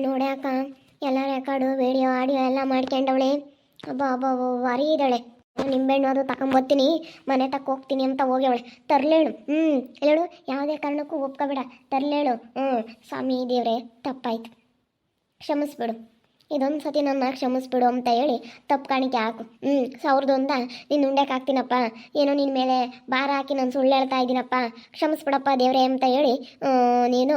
ನೋಡಿ ಅಕ್ಕ. ಎಲ್ಲ ರೆಕಾರ್ಡು ವಿಡಿಯೋ ಆಡಿಯೋ ಎಲ್ಲ ಮಾಡ್ಕೊಂಡವಳೆ. ಅಬ್ಬಾ ಅಬ್ಬಾ ವಾರಿ ಇದ್ದಾಳೆ. ನಿಂಬೆಹಣ್ಣು ಅದು ತಗೊಂಬರ್ತೀನಿ ಮನೆ ತಕ್ಕ ಹೋಗ್ತೀನಿ ಅಂತ ಹೋಗ್ಯವಳೆ. ತರ್ಲೇಳು. ಹ್ಞೂ ಹೇಳು. ಯಾವುದೇ ಕಾರಣಕ್ಕೂ ಒಪ್ಕೋಬೇಡ. ತರ್ಲೇಳು. ಹ್ಞೂ ಸ್ವಾಮಿ ದೇವ್ರೆ, ತಪ್ಪಾಯ್ತು. ಕ್ಷಮಿಸ್ಬಿಡು. ಇದೊಂದು ಸತಿ ನನ್ನ ಕ್ಷಮಿಸ್ಬಿಡು ಅಂತ ಹೇಳಿ ತಪ್ಪು ಕಾಣಿಕೆ ಹಾಕು. ಹ್ಞೂ ಸಾವಿರದ ಒಂದ ನೀನು ಉಂಡೆಗೆ ಹಾಕ್ತೀನಪ್ಪ. ಏನೋ ನಿನ್ನ ಮೇಲೆ ಭಾರ ಹಾಕಿ ನಾನು ಸುಳ್ಳು ಹೇಳ್ತಾ ಇದ್ದೀನಪ್ಪ. ಕ್ಷಮಿಸ್ಬಿಡಪ್ಪ ದೇವ್ರೆ ಅಂತ ಹೇಳಿ ನೀನು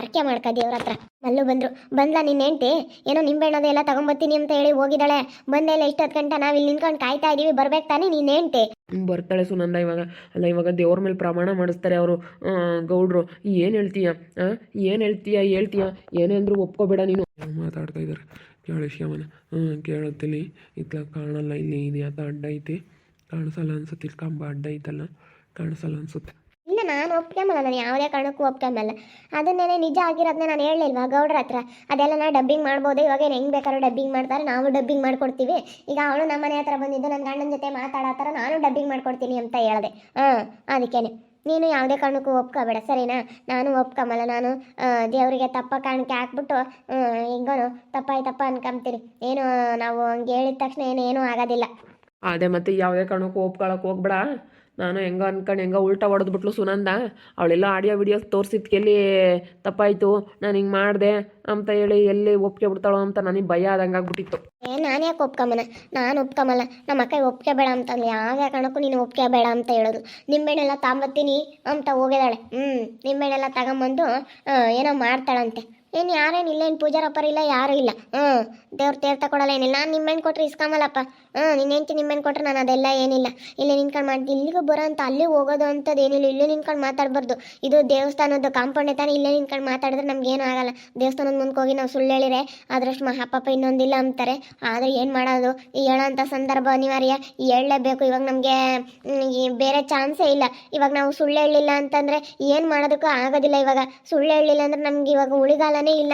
ಅರ್ಕೆ ಮಾಡ್ಕ ದೇವ್ರ ಹತ್ರ. ಮಲ್ಲು ಬಂದರು. ಬಂದ್ಲ ನಿನ್ನ ಹೆಂಡ್ತಿ? ಏನೋ ನಿಂಬೆಣ್ಣದೆಲ್ಲ ತಗೊಂಬತ್ತೀನಿ ಅಂತ ಹೇಳಿ ಹೋಗಿದ್ದಾಳೆ. ಬಂದೆಲ್ಲ ಇಷ್ಟೊತ್ತು ಗಂಟೆ ನಾವು ಇಲ್ಲಿ ನಿಂತ್ಕೊಂಡು ಕಾಯ್ತಾ ಇದ್ದೀವಿ ಬರ್ಬೇಕು ತಾನೇ ನಿನ್ನ ಹೆಂಡ್ತಿ? ಬರ್ತಾಳೆ ಸುನಂದ ಇವಾಗ. ಅಲ್ಲ, ಇವಾಗ ದೇವ್ರ ಮೇಲೆ ಪ್ರಮಾಣ ಮಾಡಿಸ್ತಾರೆ ಅವರು. ಗೌಡ್ರು, ಏನು ಹೇಳ್ತೀಯ? ಏನು ಹೇಳ್ತೀಯ ಹೇಳ್ತೀಯ? ಏನೇ ಅಂದರೂ ಒಪ್ಕೋಬೇಡ ನೀನು. ಮಾತಾಡ್ತಾ ಇದ್ದಾರೆ ಕೇಳಿ ಶ್ಯಾಮನ. ಹ್ಞೂ ಕೇಳುತ್ತೀನಿ. ಇತ್ಲ ಕಾಣಲ್ಲ ಇಲ್ಲಿ ಇದು ಯಾತ ಅಡ್ಡ ಐತಿ. ಕಾಣಿಸಲ್ಲ ಅನ್ಸುತ್ತೆ, ಇಲ್ಲಿ ಕಂಬ ಅಡ್ಡ ಐತಲ್ಲ. ಕಾಣಿಸಲ್ಲ ಅನ್ಸುತ್ತೆ. ಇಲ್ಲ ನಾನು ಒಪ್ಕೊಂಬಲ್ಲ ನಾನು ಯಾವುದೇ ಕಾರಣಕ್ಕೂ ಒಪ್ಕೊಂಬಲ್ಲ ಅದನ್ನೇ ನಿಜ ಆಗಿರೋದನ್ನ ನಾನು ಹೇಳಲಿಲ್ವಾ ಗೌಡ್ರ ಹತ್ರ? ಅದೆಲ್ಲ ನಾನು ಡಬ್ಬಿಂಗ್ ಮಾಡ್ಬೋದು, ಇವಾಗ ಏನು ಹೆಂಗೆ ಬೇಕಾದ್ರೂ ಡಬ್ಬಿಂಗ್ ಮಾಡ್ತಾರೆ, ನಾವು ಡಬ್ಬಿಂಗ್ ಮಾಡ್ಕೊಡ್ತೀವಿ. ಈಗ ಅವಳು ನಮ್ಮ ಮನೆ ಹತ್ರ ಬಂದಿದ್ದು ನನ್ನ ಗಂಡನ ಜೊತೆ ಮಾತಾಡೋ ನಾನು ಡಬ್ಬಿಂಗ್ ಮಾಡ್ಕೊಡ್ತೀನಿ ಅಂತ ಹೇಳಿದೆ. ಹಾಂ, ಅದಕ್ಕೇನೆ. ನೀನು ಯಾವುದೇ ಕಾರಣಕ್ಕೂ ಒಪ್ಕೋಬೇಡ, ಸರಿನಾ? ನಾನು ಒಪ್ಕೊಂಬಲ್ಲ ನಾನು ದೇವರಿಗೆ ತಪ್ಪ ಕಾಣಿಕೆ ಹಾಕ್ಬಿಟ್ಟು ಹೆಂಗೋನು, ತಪ್ಪಾಯ್ತಪ್ಪ ಅನ್ಕೊಂತೀನಿ ಏನು, ನಾವು ಹಂಗೆ ಹೇಳಿದ ತಕ್ಷಣ ಏನು, ಏನೂ ಆಗೋದಿಲ್ಲ. ಅದೇ ಮತ್ತೆ ಯಾವುದೇ ಕಾರಣಕ್ಕೂ ಒಪ್ಕೊಳಕ್ಕೆ ಹೋಗ್ಬೇಡ. ನಾನು ಹೆಂಗ ಅನ್ಕೊಂಡು ಹೆಂಗ ಉಲ್ಟಾ ಹೊಡೆದ್ಬಿಟ್ಲು ಸುನಂದ. ಅವಳೆಲ್ಲ ಆಡಿಯೋ ವಿಡಿಯೋಸ್ ತೋರಿಸಿದ್ಕೆಲ್ಲಿ ತಪ್ಪಾಯಿತು? ನಾನು ಹಿಂಗೆ ಮಾಡಿದೆ ಅಂತ ಹೇಳಿ ಎಲ್ಲಿ ಒಪ್ಕೆ ಬಿಡ್ತಾಳೋ ಅಂತ ನನಗೆ ಭಯ ಆದಂಗೆ ಆಗ್ಬಿಟ್ಟಿತ್ತು. ಏ, ನಾನು ಯಾಕೆ ಒಪ್ಕೊಂಬನ ನಾನು ಒಪ್ಕೊಂಬಲ್ಲ ನಮ್ಮ ಅಕ್ಕ ಒಪ್ಕೋಬೇಡ ಅಂತಂದು ಯಾವ ಕಾರಣಕ್ಕೂ ನೀನು ಒಪ್ಕೆ ಬೇಡ ಅಂತ ಹೇಳೋದು. ನಿಂಬೆಣ್ಣೆಲ್ಲ ತಾಂಬತ್ತೀನಿ ಅಂತ ಹೋಗಿದಾಳೆ ಹ್ಞೂ ನಿಂಬೆಣ್ಣೆಲ್ಲ ತಗೊಂಬಂದು ಏನೋ ಮಾಡ್ತಾಳಂತೆ. ಏನು ಯಾರೇನು ಇಲ್ಲೇನು ಪೂಜಾರಪ್ಪರಿಲ್ಲ ಯಾರೂ ಇಲ್ಲ. ಹ್ಞೂ ದೇವ್ರ ತೇರ್ ಕೊಡಲ್ಲ ಏನಿಲ್ಲ. ನಾನು ಕೊಟ್ರೆ ಇಸ್ಕೊಂಬಲ್ಲಪ್ಪ ಹ್ಞೂ ನಿನ್ನ ಹೆಂಡ್ತಿ ನಿಮ್ಮೇನು ಕೊಟ್ರೆ ನಾನು ಅದೆಲ್ಲ ಏನಿಲ್ಲ. ಇಲ್ಲಿ ನಿನ್ಕೊಂಡು ಮಾಡಿ, ಇಲ್ಲಿಗೂ ಬರೋ ಅಂತ, ಅಲ್ಲಿ ಹೋಗೋದು ಅಂಥದ್ದು ಏನಿಲ್ಲ ಇಲ್ಲೇ ನಿನ್ಕೊಂಡು ಮಾತಾಡಬಾರ್ದು. ಇದು ದೇವಸ್ಥಾನದ ಕಾಂಪೌಂಡ್ ತಾನೇ, ಇಲ್ಲೇ ನಿನ್ಕೊಂಡು ಮಾತಾಡಿದ್ರೆ ನಮ್ಗೇನು ಆಗಲ್ಲ. ದೇವಸ್ಥಾನದ ಮುಂದೆ ಹೋಗಿ ನಾವು ಸುಳ್ಳು ಹೇಳಿದ್ರೆ ಮಹಾ ಪಾಪ ಇನ್ನೊಂದಿಲ್ಲ ಅಂತಾರೆ. ಆದರೆ ಏನು ಮಾಡೋದು? ಈ ಹೇಳೋಂಥ ಸಂದರ್ಭ ಅನಿವಾರ್ಯ. ಹೇಳಲೇಬೇಕು. ಇವಾಗ ನಮಗೆ ಬೇರೆ ಚಾನ್ಸೇ ಇಲ್ಲ. ಇವಾಗ ನಾವು ಸುಳ್ಳು ಹೇಳಿಲ್ಲ ಅಂತಂದರೆ ಏನು ಮಾಡೋದಕ್ಕೂ ಆಗೋದಿಲ್ಲ ಇವಾಗ. ಸುಳ್ಳು ಹೇಳಿಲ್ಲ ಅಂದ್ರೆ ನಮ್ಗೆ ಇವಾಗ ಉಳಿಗಾಲನೇ ಇಲ್ಲ.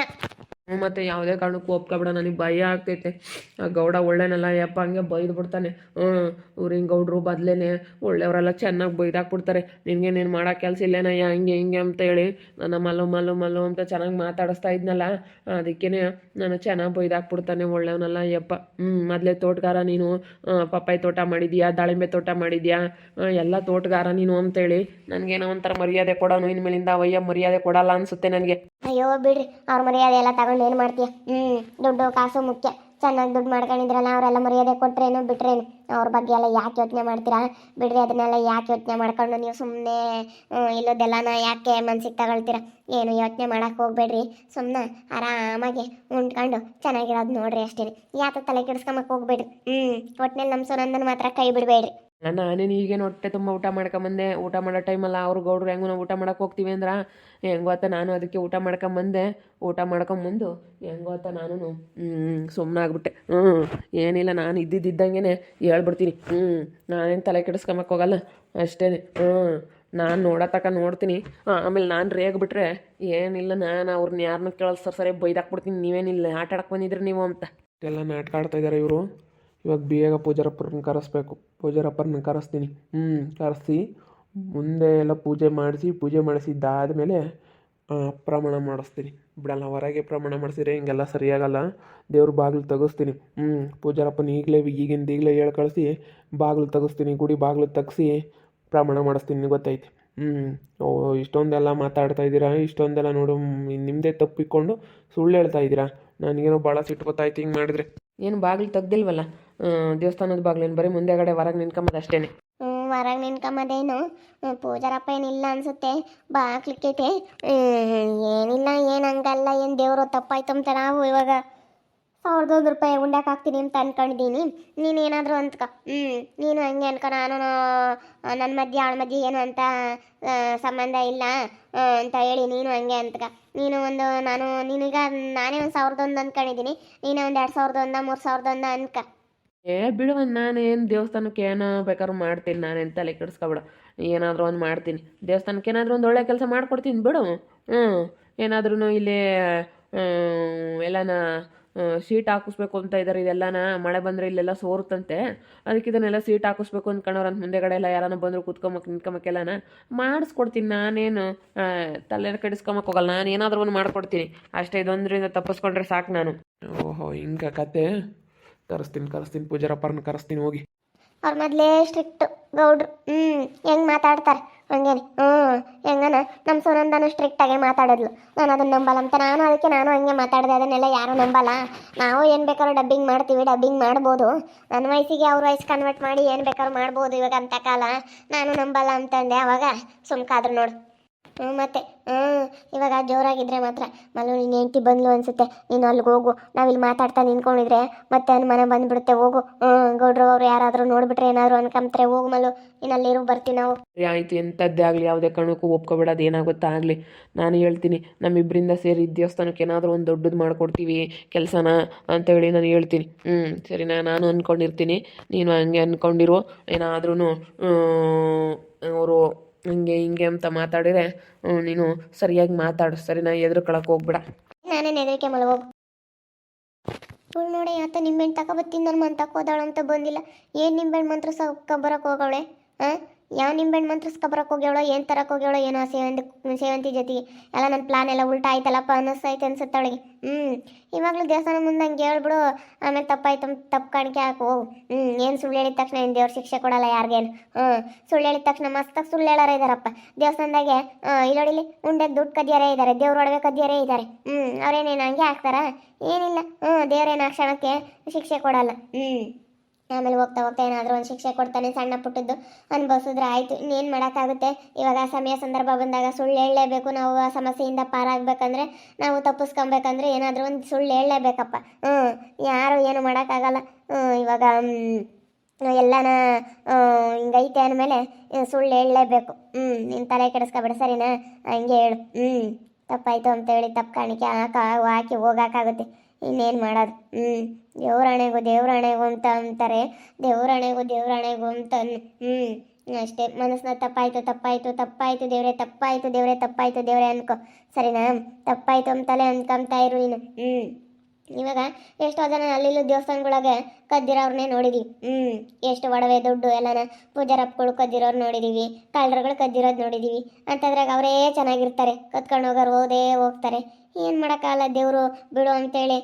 ಮತ್ತು ಯಾವುದೇ ಕಾರಣಕ್ಕೂ ಒಪ್ಕೊಬೇಡ, ನನಗೆ ಭಯ ಆಗ್ತೈತೆ. ಆ ಗೌಡ ಒಳ್ಳೆನಲ್ಲ, ಯಪ್ಪ, ಹಂಗೆ ಬೈದು ಬಿಡ್ತಾನೆ. ಹ್ಞೂ ಊರಿನ ಗೌಡ್ರು ಬದಲೇನೆ ಒಳ್ಳೆಯವರೆಲ್ಲ ಚೆನ್ನಾಗಿ ಬೈದಾಕ್ಬಿಡ್ತಾರೆ ನಿನಗೆ ನೀನು ಮಾಡೋ ಕೆಲಸ ಇಲ್ಲೇನಯ್ಯ, ಹಂಗೆ ಹಿಂಗೆ ಅಂತ ಹೇಳಿ ನನ್ನ ಮಲ್ಲು ಮಲ್ಲು ಮಲ್ಲು ಅಂತ ಚೆನ್ನಾಗಿ ಮಾತಾಡಿಸ್ತಾ ಇದ್ನಲ್ಲ ಅದಕ್ಕೇ ನಾನು ಚೆನ್ನಾಗಿ ಬೈದಾಕ್ಬಿಡ್ತಾನೆ ಒಳ್ಳೆಯವನಲ್ಲ ಯಪ್ಪ. ಹ್ಞೂ, ಮೊದಲೇ ತೋಟಗಾರ ನೀನು ಪಪ್ಪಾಯಿ ತೋಟ ಮಾಡಿದ್ಯಾ, ದಾಳಿಂಬೆ ತೋಟ ಮಾಡಿದ್ಯಾ ಎಲ್ಲ ತೋಟಗಾರ ನೀನು ಅಂತೇಳಿ ನನಗೇನೋ ಒಂಥರ ಮರ್ಯಾದೆ ಕೊಡೋನು, ಇನ್ಮೇಲಿಂದ ಅವಯ್ಯ ಮರ್ಯಾದೆ ಕೊಡಲ್ಲ ಅನಿಸುತ್ತೆ ನನಗೆ. ಅಯ್ಯೋ, ಬಿಡ್ರಿ, ಅವ್ರ ಮರ್ಯಾದೆ ಎಲ್ಲ ಏನು ಮಾಡ್ತೀಯ? ಹ್ಞೂ ದುಡ್ಡು, ಕಾಸು ಮುಖ್ಯ. ಚೆನ್ನಾಗಿ ದುಡ್ಡು ಮಾಡ್ಕೊಂಡಿದ್ರಲ್ಲ, ಅವರೆಲ್ಲ ಮರ್ಯಾದೆ ಕೊಟ್ರೇನು, ಬಿಟ್ರೇನು? ಅವ್ರ ಬಗ್ಗೆ ಎಲ್ಲ ಯಾಕೆ ಯೋಚನೆ ಮಾಡ್ತೀರಾ? ಬಿಡ್ರಿ, ಅದನ್ನೆಲ್ಲ ಯಾಕೆ ಯೋಚನೆ ಮಾಡ್ಕೊಂಡು ನೀವು ಸುಮ್ಮನೆ ಇಲ್ಲದೆಲ್ಲನ ಯಾಕೆ ಮನ್ಸಿಗೆ ತಗೊಳ್ತೀರಾ? ಏನು ಯೋಚನೆ ಮಾಡಕ್ಕೆ ಹೋಗ್ಬೇಡ್ರಿ. ಸುಮ್ಮನೆ ಆರಾಮಾಗಿ ಉಂಡ್ಕೊಂಡು ಚೆನ್ನಾಗಿರೋದು ನೋಡ್ರಿ ಅಷ್ಟೇ ಯಾತ ತಲೆ ಕೆಡಿಸ್ಕೊಂಬಕ್ಕೆ ಹೋಗ್ಬೇಡ್ರಿ. ಹ್ಞೂ ಒಟ್ಟಿನಲ್ಲಿ ನಮ್ಮ ಸುನಂದನ ಮಾತ್ರ ಕೈ ಬಿಡಬೇಡ್ರಿ. ನಾನೇನು ಈಗೇನು ಹೊಟ್ಟೆ ತುಂಬ ಊಟ ಮಾಡ್ಕೊಂಬಂದೆ ಊಟ ಮಾಡೋ ಟೈಮಲ್ಲ ಅವ್ರು ಗೌಡ್ರು ಹೆಂಗೂ ನಾವು ಊಟ ಮಾಡೋಕೆ ಹೋಗ್ತೀವಿ ಅಂದ್ರೆ ಹೆಂಗ್ ಗೊತ್ತಾ ನಾನು ಅದಕ್ಕೆ ಊಟ ಮಾಡ್ಕೊಂಬಂದೆ ಊಟ ಮಾಡ್ಕೊಂಬಂದು ಹೆಂಗೋತ ನಾನು ಸುಮ್ಮನೆ ಆಗ್ಬಿಟ್ಟೆ. ಹ್ಞೂ ಏನಿಲ್ಲ ನಾನು ಇದ್ದಿದ್ದಂಗೆ ಹೇಳ್ಬಿಡ್ತೀನಿ. ಹ್ಞೂ ನಾನೇನು ತಲೆ ಕೆಡಿಸ್ಕೊಂಬಕ್ಕೆ ಹೋಗಲ್ಲ ಅಷ್ಟೇ ಹ್ಞೂ ನಾನು ನೋಡೋ ತಕ ನೋಡ್ತೀನಿ. ಆಮೇಲೆ ನಾನು ರೇಗ್ಬಿಟ್ರೆ, ಏನಿಲ್ಲ ನಾನು ಅವ್ರನ್ನ ಯಾರನ್ನ ಕೇಳಿಸ್ತಾರೆ ಸರಿ ಬೈದಾಕ್ಬಿಡ್ತೀನಿ ನೀವೇನಿಲ್ಲ ಆಟ ಆಡಕ್ಕೆ ಬಂದಿದ್ರಿ ನೀವು ಅಂತ. ಎಲ್ಲ ನಾಟಕ ಆಡ್ತಾ ಇದ್ದಾರೆ ಇವರು. ಇವಾಗ ಬೇಗ ಪೂಜಾರಪ್ಪರನ್ನ ಕರೆಸ್ಬೇಕು. ಪೂಜಾರಪ್ಪರನ್ನ ಕರೆಸ್ತೀನಿ. ಹ್ಞೂ ಕರೆಸಿ. ಮುಂದೆ ಎಲ್ಲ ಪೂಜೆ ಮಾಡಿಸಿ, ಪೂಜೆ ಮಾಡಿಸಿದ್ದಾದ ಮೇಲೆ ಪ್ರಮಾಣ ಮಾಡಿಸ್ತೀನಿ. ಬಿಡಲ್ಲ, ಹೊರಗೆ ಪ್ರಮಾಣ ಮಾಡಿಸಿದ್ರೆ ಹಿಂಗೆಲ್ಲ ಸರಿಯಾಗಲ್ಲ. ದೇವ್ರ ಬಾಗಿಲು ತೆಗಿಸ್ತೀನಿ. ಹ್ಞೂ ಪೂಜಾರಪ್ಪನ ಈಗಲೇ, ಈಗಿಂದ ಈಗಲೇ ಹೇಳಿ ಕಳಿಸಿ, ಬಾಗಿಲು ತೆಗಿಸ್ತೀನಿ, ಗುಡಿ ಬಾಗಿಲು ತೆಗೆಸಿ ಪ್ರಮಾಣ ಮಾಡಿಸ್ತೀನಿ ಗೊತ್ತೈತೆ. ಹ್ಞೂ ಓ, ಇಷ್ಟೊಂದೆಲ್ಲ ಮಾತಾಡ್ತಾ ಇದ್ದೀರಾ? ಇಷ್ಟೊಂದೆಲ್ಲ ನೋಡು ನಿಮ್ಮದೇ ತಪ್ಪಿಕೊಂಡು ಸುಳ್ಳು ಹೇಳ್ತಾ ಇದ್ದೀರಾ? ನನಗೇನೋ ಭಾಳ ಸಿಟ್ಟು ಗೊತ್ತಾಯ್ತು ಹಿಂಗೆ ಮಾಡಿದ್ರೆ. ಏನು ಬಾಗಿಲು ತೆಗ್ದಿಲ್ವಲ್ಲ? ದೇವಸ್ಥಾನದ ಬಾಗಿಲೇನು ಬರೀ ಮುಂದೆಗಡೆ ಹೊರಗೆ ನಿಂತ್ಕೊಂಬದು ಅಷ್ಟೇ ಹೊರಗೆ ನಿನ್ಕೊಂಬದೇನು ಹ್ಮ್, ಪೂಜಾರಪ್ಪ ಏನಿಲ್ಲ ಅನ್ಸುತ್ತೆ. ಬಾಕ್ಲಿಕ್ಕೈತೆ ಏನಿಲ್ಲ ಏನು ಹಂಗಲ್ಲ ಏನು ದೇವರು ತಪ್ಪಾಯ್ತು ಅಂತ ನಾವು ಇವಾಗ ಸಾವಿರದ ಒಂದು ರೂಪಾಯಿ ಉಂಡಕ್ಕೆ ಹಾಕ್ತೀನಿ ಅಂತ ಅನ್ಕೊಂಡಿದ್ದೀನಿ. ನೀನು ಏನಾದರೂ ಅಂತ್ಕ. ಹ್ಞೂ ನೀನು ಹಂಗೆ ಅನ್ಕ. ನಾನು ನನ್ನ ಮಧ್ಯೆ ಆಳ ಮಧ್ಯೆ ಏನು ಅಂತ ಸಂಬಂಧ ಇಲ್ಲ ಅಂತ ಹೇಳಿ ನೀನು ಹಂಗೆ ಅಂತಕ. ನೀನು ಒಂದು, ನಾನು, ನಿನಗ ನಾನೇ ಒಂದು ಸಾವಿರದ ಒಂದು ಅಂದ್ಕೊಂಡಿದ್ದೀನಿ ನೀನು ಒಂದು ಎರಡು ಸಾವಿರದ ಒಂದ, ಮೂರು ಸಾವಿರದ ಒಂದ ಅನ್ಕ. ಏ ಬಿಡುವ ನಾನೇನು ದೇವಸ್ಥಾನಕ್ಕೆ ಏನೋ ಬೇಕಾದ್ರೂ ಮಾಡ್ತೀನಿ. ನಾನೇನು ತಲೆ ಕೆಡಿಸ್ಕೊಬೇಡ. ಏನಾದರೂ ಒಂದು ಮಾಡ್ತೀನಿ. ದೇವಸ್ಥಾನಕ್ಕೆ ಏನಾದರೂ ಒಂದು ಒಳ್ಳೆ ಕೆಲಸ ಮಾಡ್ಕೊಡ್ತೀನಿ ಬಿಡು. ಹ್ಞೂ ಏನಾದ್ರೂ ಇಲ್ಲಿ ಎಲ್ಲನ ಶೀಟ್ ಹಾಕಿಸ್ಬೇಕು ಅಂತ ಇದ್ದಾರೆ ಇದೆಲ್ಲನ ಮಳೆ ಬಂದರೆ ಇಲ್ಲೆಲ್ಲ ಸೋರುತ್ತಂತೆ. ಅದಕ್ಕೆ ಇದನ್ನೆಲ್ಲ ಸೀಟ್ ಹಾಕಿಸ್ಬೇಕು ಅಂದ್ಕೊಂಡವ್ರಂತ ಮುಂದೆಗಡೆ ಎಲ್ಲ ಯಾರನ್ನ ಬಂದರು ಕುತ್ಕೊಂಬಕ್ ನಿಂತ್ಕೊಂಬಕ್ಕೆಲ್ಲನ ಮಾಡಿಸ್ಕೊಡ್ತೀನಿ ನಾನೇನು ತಲೆ ಕೆಡಿಸ್ಕೊಂಬಕ್ಕೆ ಹೋಗಲ್ಲ, ನಾನು ಏನಾದರೂ ಒಂದು ಮಾಡ್ಕೊಡ್ತೀನಿ. ಅಷ್ಟೇ, ಇದೊಂದರಿಂದ ತಪ್ಪಿಸ್ಕೊಂಡ್ರೆ ಸಾಕು ನಾನು. ಓಹೋ, ಹಿಂಗೆ ಕತೆ. ಕರೆಸ್ತೀನಿ ಕರೆಸ್ತೀನಿ, ಪೂಜಾರಪ್ಪರನ್ನ ಕರೆಸ್ತೀನಿ, ಹೋಗಿ. ಅವ್ರ ಮೊದಲೇ ಸ್ಟ್ರಿಕ್ಟ್ ಗೌಡ್ರು. ಹ್ಞೂ ಹೆಂಗೆ ಮಾತಾಡ್ತಾರೆ? ಹಂಗೇನೆ. ಹ್ಞೂ ಹೆಂಗನ? ನಮ್ಮ ಸುನಂದನು ಸ್ಟ್ರಿಕ್ಟಾಗೆ ಮಾತಾಡಿದ್ಲು. ನಾನು ಅದನ್ನ ನಂಬಲ್ಲ ಅಂತ. ನಾನು ಅದಕ್ಕೆ ನಾನು ಹಂಗೆ ಮಾತಾಡಿದೆ. ಅದನ್ನೆಲ್ಲ ಯಾರೂ ನಂಬಲ್ಲ? ನಾವು ಏನು ಬೇಕಾದ್ರೂ ಡಬ್ಬಿಂಗ್ ಮಾಡ್ತೀವಿ ಡಬ್ಬಿಂಗ್ ಮಾಡ್ಬೋದು. ನನ್ನ ವಯಸ್ಸಿಗೆ ಅವ್ರ ವಯಸ್ಸು ಕನ್ವರ್ಟ್ ಮಾಡಿ ಏನು ಬೇಕಾದ್ರೂ ಮಾಡ್ಬೋದು ಇವಾಗ ಅಂತ ಕಾಲ. ನಾನು ನಂಬಲ್ಲ ಅಂತಂದೆ ಅವಾಗ. ಸುಮ್ಕಾದ್ರು ನೋಡು. ಹ್ಞೂ ಮತ್ತೆ ಹ್ಞೂ ಇವಾಗ ಜೋರಾಗಿದ್ರೆ ಮಾತ್ರ ಮಲ್ಲು ನಿನ್ನ ಹೆಂಡ್ತಿ ಬಂದ್ಲು ಅನ್ಸುತ್ತೆ. ನೀನು ಅಲ್ಲಿಗೆ ಹೋಗು. ನಾವಿಲ್ಲಿ ಮಾತಾಡ್ತಾ ನಿಂತ್ಕೊಂಡಿದ್ರೆ ಮತ್ತೆ ಅನುಮಾನ ಬಂದ್ಬಿಡುತ್ತೆ, ಹೋಗು. ಹ್ಞೂ ಗೌಡ್ರು ಅವ್ರು ಯಾರಾದರೂ ನೋಡ್ಬಿಟ್ರೆ ಏನಾದ್ರು ಅನ್ಕಂತಾರೆ ಹೋಗು ಮಲ್ಲು. ನೀನು ಅಲ್ಲಿರು ಬರ್ತೀವಿ ನಾವು. ಸರಿ ಆಯಿತು, ಎಂಥದ್ದೇ ಆಗಲಿ, ಯಾವುದೇ ಕಾರಣಕ್ಕೂ ಒಪ್ಕೊಬೇಡದು, ಏನಾಗುತ್ತಾ ಆಗಲಿ. ನಾನು ಹೇಳ್ತೀನಿ ನಮ್ಮಿಬ್ಬರಿಂದ ಸೇರಿ ದೇವಸ್ಥಾನಕ್ಕೆ ಏನಾದರೂ ಒಂದು ದೊಡ್ಡದು ಮಾಡ್ಕೊಡ್ತೀವಿ, ಕೆಲಸನ ಅಂತೇಳಿ ನಾನು ಹೇಳ್ತೀನಿ. ಹ್ಞೂ ಸರಿನಾ, ನಾನು ಅಂದ್ಕೊಂಡಿರ್ತೀನಿ ನೀನು ಹಂಗೆ ಅಂದ್ಕೊಂಡಿರು ಏನಾದ್ರೂ ಅವರು ಹಂಗೆ, ಹಿಂಗೆ ಅಂತ ಮಾತಾಡಿದ್ರೆ ನೀನು ಸರಿಯಾಗಿ ಮಾತಾಡು, ಸರಿನಾ? ನಾ ಹೋಗ್ಬೇಡ. ಹೋಗ್ಬಿಡ ಹೆದರಿಕೆ ಮಲ್ ಹೋಗು ನೋಡಿ ಆತ ನಿಂಬೆಹಣ್ಣು ತಗೊಬತ್ತೀನಿ ನನ್ನ ಮನ್ ತಕೋದಾಳು ಅಂತ ಬಂದಿಲ್ಲ. ಏನು ನಿಂಬೆಹಣ್ಣು ಮಂತ್ರ ಬರಕ್ಕೆ ಹೋಗವಳೆ, ಹಾಂ? ಯಾವ ನಿಂಬೆಣ್ಣು ಮಂತ್ರಿಸ್ ಬರಕ್ಕೆ ಹೋಗ್ಯಾಳೋ ಏನು ತರಕ್ಕೆ ಹೋಗ್ಯಾವಳೋ ಏನೋ ಸೇವಂತಿ ಸೇವಂತಿ ಜೊತೆಗೆ ಎಲ್ಲ ನನ್ನ ಪ್ಲಾನ್ ಎಲ್ಲ ಉಲ್ಟಾ ಆಯ್ತಲ್ಲಪ್ಪ ಅನ್ನಿಸ್ತೈತೆ ಅನ್ಸುತ್ತೆ ಅವಳಿಗೆ. ಹ್ಞೂ ಇವಾಗಲೂ ದೇವಸ್ಥಾನ ಮುಂದೆ ಹಂಗೆ ಹೇಳ್ಬಿಡು, ಆಮೇಲೆ ತಪ್ಪಾಯ್ತು ತಪ್ಪು ಕಾಣಿಕೆ ಹಾಕು. ಹೋಗು ಹ್ಞೂ ಏನು ಸುಳ್ಳು ಹೇಳಿದ ತಕ್ಷಣ ಏನು ದೇವ್ರ ಶಿಕ್ಷೆ ಕೊಡಲ್ಲ ಯಾರಿಗೇನು? ಹ್ಞೂ ಸುಳ್ಳು ಹೇಳಿದ ತಕ್ಷಣ ಮಸ್ತಾಗಿ ಸುಳ್ಳು ಹೇಳಾರ ಇದ್ದಾರಪ್ಪ ದೇವಸ್ಥಾನದಾಗೆ ಇಲ್ಲೋಡಿಲಿ ಉಂಡೆ ದುಡ್ಡು ಕದಿಯಾರೇ ಇದ್ದಾರೆ ದೇವ್ರ ಒಡವೆ ಕದಿಯಾರೇ ಇದ್ದಾರೆ ಹ್ಞೂ ಅವ್ರೇನೇನು ಹಂಗೆ ಹಾಕ್ತಾರಾ? ಏನಿಲ್ಲ. ಹ್ಞೂ ದೇವ್ರೇನು ಆ ಕ್ಷಣಕ್ಕೆ ಶಿಕ್ಷೆ ಕೊಡಲ್ಲ. ಹ್ಞೂ ಆಮೇಲೆ ಹೋಗ್ತಾ ಹೋಗ್ತಾ ಏನಾದರೂ ಒಂದು ಶಿಕ್ಷೆ ಕೊಡ್ತಾನೆ ಸಣ್ಣ ಪುಟ್ಟದ್ದು ಅನುಭವಿಸಿದ್ರೆ ಆಯಿತು. ಇನ್ನೇನು ಮಾಡೋಕ್ಕಾಗುತ್ತೆ? ಇವಾಗ ಸಮಯ ಸಂದರ್ಭ ಬಂದಾಗ ಸುಳ್ಳು ಹೇಳಲೇಬೇಕು. ನಾವು ಆ ಸಮಸ್ಯೆಯಿಂದ ಪಾರಾಗಬೇಕಂದ್ರೆ, ನಾವು ತಪ್ಪಿಸ್ಕೊಬೇಕಂದ್ರೆ ಏನಾದರೂ ಒಂದು ಸುಳ್ಳು ಹೇಳಲೇಬೇಕಪ್ಪ. ಹ್ಞೂ ಯಾರು ಏನು ಮಾಡೋಕ್ಕಾಗಲ್ಲ. ಹ್ಞೂ ಇವಾಗ ಎಲ್ಲನ ಹಿಂಗೈತೆ ಅಂದಮೇಲೆ ಸುಳ್ಳು ಹೇಳಲೇಬೇಕು. ಹ್ಞೂ ನಿನ್ನ ತಲೆ ಕೆಡಿಸ್ಕೊಬೇಡ. ಸರಿನಾ? ಹಂಗೆ ಹೇಳು. ಹ್ಞೂ ತಪ್ಪಾಯಿತು ಅಂತ ಹೇಳಿ ತಪ್ಪು ಕಾಣಿಕೆ ಹಾಕಿ ಹೋಗೋಕ್ಕಾಗುತ್ತೆ ಇನ್ನೇನು ಮಾಡೋದು? ಹ್ಞೂ ದೇವ್ರಾಣೆಗೂ ದೇವ್ರಾಣೆಗೂ ಅಂತ ಅಂತಾರೆ. ದೇವ್ರಾಣೆಗೂ ದೇವ್ರಾಣೆಗೂ ಅಂತ ಹ್ಞೂ ಅಷ್ಟೇ. ಮನಸ್ಸಿನ ತಪ್ಪಾಯ್ತು ತಪ್ಪಾಯ್ತು ತಪ್ಪಾಯ್ತು ದೇವ್ರೆ ತಪ್ಪಾಯ್ತು ದೇವ್ರೆ ತಪ್ಪಾಯ್ತು ದೇವ್ರೆ ಅನ್ಕೋ. ಸರಿನಾ? ತಪ್ಪಾಯ್ತು ಅಂತಲೇ ಅನ್ಕೊಂತಾ ಇರು ನೀನು. ಹ್ಞೂ ಇವಾಗ ಎಷ್ಟೋ ಜನ ಅಲ್ಲಿಲ್ಲೂ ದೇವಸ್ಥಾನಗಳಿಗೆ ಕದ್ದಿರೋರ್ನೇ ನೋಡಿದೀವಿ. ಹ್ಞೂ ಎಷ್ಟು ಒಡವೆ, ದುಡ್ಡು ಎಲ್ಲನ ಪೂಜಾರಪ್ಪಗಳು ಕದ್ದಿರೋರು ನೋಡಿದೀವಿ. ಕಳ್ಳರುಗಳು ಕದ್ದಿರೋದು ನೋಡಿದೀವಿ. ಅಂತಂದ್ರಾಗ ಅವರೇ ಚೆನ್ನಾಗಿರ್ತಾರೆ. ಕತ್ಕೊಂಡು ಹೋಗೋರು ಹೋದೇ ಹೋಗ್ತಾರೆ. ಏನು ಮಾಡೋಕ್ಕಾಗಲ್ಲ ದೇವರು ಬಿಡು ಅಂತೇಳಿ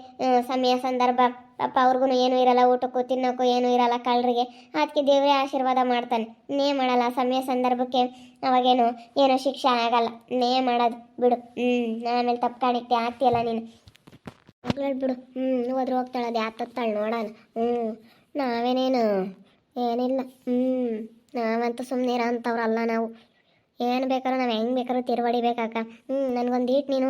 ಸಮಯ ಸಂದರ್ಭ. ಪಾಪ ಅವ್ರಿಗೂ ಏನೂ ಇರಲ್ಲ, ಊಟಕ್ಕೂ ತಿನ್ನೋಕ್ಕೂ ಏನೂ ಇರಲ್ಲ ಕಳ್ಳರಿಗೆ ಅದಕ್ಕೆ ದೇವರೇ ಆಶೀರ್ವಾದ ಮಾಡ್ತಾನೆ. ನೇ ಮಾಡಲ್ಲ, ಸಮಯ ಸಂದರ್ಭಕ್ಕೆ ಅವಾಗೇನು, ಏನೋ ಶಿಕ್ಷೆ ಆಗಲ್ಲ. ನೇ ಮಾಡೋದು ಬಿಡು. ಹ್ಞೂ ಆಮೇಲೆ ತಪ್ಪು ಕಾಣಿಕೆ ಆಗ್ತಿಯಲ್ಲ ನೀನು. ಮಗಳು ಬಿಡು. ಹ್ಞೂ ಹೋದ್ರೆ ಹೋಗ್ತಾಳೆ, ಅದು ಯಾತತ್ತಾಳೆ ನೋಡೋಣ. ಹ್ಞೂ ನಾವೇನೇನು? ಏನಿಲ್ಲ. ಹ್ಞೂ ನಾವಂತೂ ಸುಮ್ಮನೆ ಇರೋ ಅಂಥವ್ರಲ್ಲ ನಾವು. ಏನು ಬೇಕಾದ್ರೂ ನಾವು ಹೆಂಗೆ ಬೇಕಾದ್ರೂ ತಿರುವಡಿಬೇಕಾಕ ಹ್ಞೂ ನನಗೊಂದು ಈಟ್ ನೀನು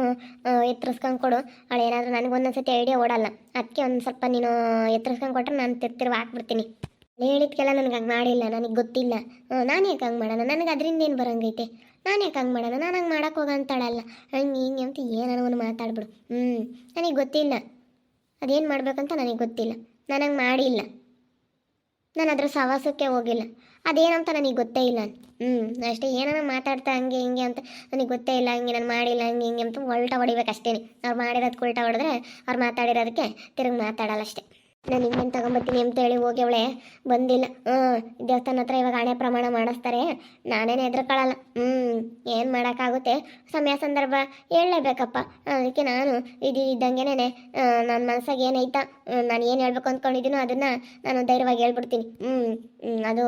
ಎತ್ತರಿಸ್ಕೊಂಡು ಕೊಡು. ಅವಳು ಏನಾದರೂ ನನಗೊಂದೊಂದು ಸತಿ ಐಡಿಯಾ ಓಡಲ್ಲ. ಅದಕ್ಕೆ ಒಂದು ಸ್ವಲ್ಪ ನೀನು ಎತ್ತರಿಸ್ಕೊಂಡು ಕೊಟ್ಟರೆ ನಾನು ತಿರ್ತಿರುವ ಹಾಕ್ಬಿಡ್ತೀನಿ. ಹೇಳಿದ್ಕೆಲ್ಲ ನನಗೆ ಹಂಗೆ ಮಾಡಿಲ್ಲ, ನನಗೆ ಗೊತ್ತಿಲ್ಲ. ನಾನು ಯಾಕೆ ಹಂಗೆ ಮಾಡೋಣ ನನಗೆ ಅದರಿಂದ ಏನು ಬರಂಗೈತೆ? ನಾನು ಯಾಕೆ ಹಂಗೆ ಮಾಡೋಣ ನಾನು ಹಂಗೆ ಮಾಡೋಕೆ ಹೋಗ ಅಂತಾಳಲ್ಲ ಹಂಗೆ ಹಿಂಗೆ ಅಂತ ಏನಾರ ಒಂದು ಮಾತಾಡ್ಬಿಡು. ಹ್ಞೂ ನನಗೆ ಗೊತ್ತಿಲ್ಲ. ಅದೇನು ಮಾಡಬೇಕಂತ ನನಗೆ ಗೊತ್ತಿಲ್ಲ. ನಾನು ಹಂಗೆ ಮಾಡಿಲ್ಲ. ನಾನು ಅದರ ಸವಾಸಕ್ಕೆ ಹೋಗಿಲ್ಲ. ಅದೇನಂತ ನನಗೆ ಗೊತ್ತೇ ಇಲ್ಲ. ಹ್ಞೂ ಅಷ್ಟೇ ಏನಾರ ಮಾತಾಡ್ತಾ ಹಂಗೆ ಹಿಂಗೆ ಅಂತ ನನಗೆ ಗೊತ್ತೇ ಇಲ್ಲ. ಹಂಗೆ ನಾನು ಮಾಡಿಲ್ಲ, ಹಂಗೆ ಹಿಂಗೆ ಅಂತ ಉಲ್ಟಾ ಹೊಡಿಬೇಕು ಅಷ್ಟೇ ಅವ್ರು ಮಾಡಿರೋದಕ್ಕೆ ಉಲ್ಟಾ ಹೊಡೆದ್ರೆ ಅವ್ರು ಮಾತಾಡಿರೋದಕ್ಕೆ ತಿರುಗಿ ಮಾತಾಡಲ್ಲ ಅಷ್ಟೇ. ನಾನು ಇನ್ನೇನು ತಗೊಂಬರ್ತೀನಿ ಅಂತ ಹೇಳಿ ಅವಳೆ ಬಂದಿಲ್ಲ. ಹ್ಞೂ ದೇವಸ್ಥಾನ ಹತ್ರ ಇವಾಗ ಹಣೆ ಪ್ರಮಾಣ ಮಾಡಿಸ್ತಾರೆ. ನಾನೇನು ಹೆದರ್ಕೊಳ್ಳಲ್ಲ ಹ್ಞೂ ಏನು ಮಾಡೋಕ್ಕಾಗುತ್ತೆ? ಸಮಯ ಸಂದರ್ಭ ಹೇಳಲೇಬೇಕಪ್ಪ. ಅದಕ್ಕೆ ನಾನು ಇದು ಇದ್ದಂಗೆನೇ ನನ್ನ ಮನಸ್ಸಾಗ ಏನೈತಾ ನಾನು ಏನು ಹೇಳ್ಬೇಕು ಅಂದ್ಕೊಂಡಿದ್ದೀನೋ ಅದನ್ನು ನಾನು ಧೈರ್ಯವಾಗಿ ಹೇಳ್ಬಿಡ್ತೀನಿ. ಹ್ಞೂ ಅದು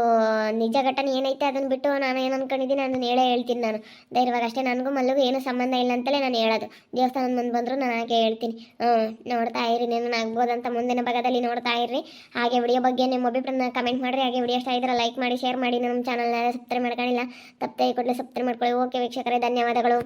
ನಿಜ ಘಟನೆ ಏನೈತೆ ಅದನ್ನು ಬಿಟ್ಟು ನಾನು ಏನು ಅನ್ಕೊಂಡಿದ್ದೀನಿ ಅದನ್ನು ಹೇಳೇ ಹೇಳ್ತೀನಿ ನಾನು. ಧೈರ್ಯವಾಗಿ ಅಷ್ಟೇ ನನಗೂ ಮಲ್ಲಿಗೂ ಏನೂ ಸಂಬಂಧ ಇಲ್ಲ ಅಂತಲೇ ನಾನು ಹೇಳೋದು. ದೇವಸ್ಥಾನದ ಮುಂದೆ ಬಂದರೂ ನಾನು ಹಾಗೆ ಹೇಳ್ತೀನಿ. ಹ್ಞೂ ನೋಡ್ತಾ ಇರಿ, ನಾನು ಆಗ್ಬೋದಂತ ಮುಂದಿನ ಭಾಗದಲ್ಲಿ ನೋಡ್ತಾ ಇರ್ರಿ. ಹಾಗೆ ವಿಡಿಯೋ ಬಗ್ಗೆ ನಿಮ್ಮ ಅಭಿಪ್ರಾಯನ ಕಮೆಂಟ್ ಮಾಡಿರಿ. ಹಾಗೆ ವಿಡಿಯೋ ಇಷ್ಟ ಇದ್ರೆ ಲೈಕ್ ಮಾಡಿ ಶೇರ್ ಮಾಡಿ. ನಮ್ಮ ಚಾನಲ್ನ ಸಬ್ಸ್ಕ್ರೈಬ್ ಮಾಡ್ಕೊಂಡಿಲ್ಲ, ತಪ್ಪದೆ ಕೂಡಲೇ ಸಬ್ಸ್ಕ್ರೈಬ್ ಮಾಡ್ಕೊಳ್ಳಿ. ಓಕೆ ವೀಕ್ಷಕರೇ, ಧನ್ಯವಾದಗಳು.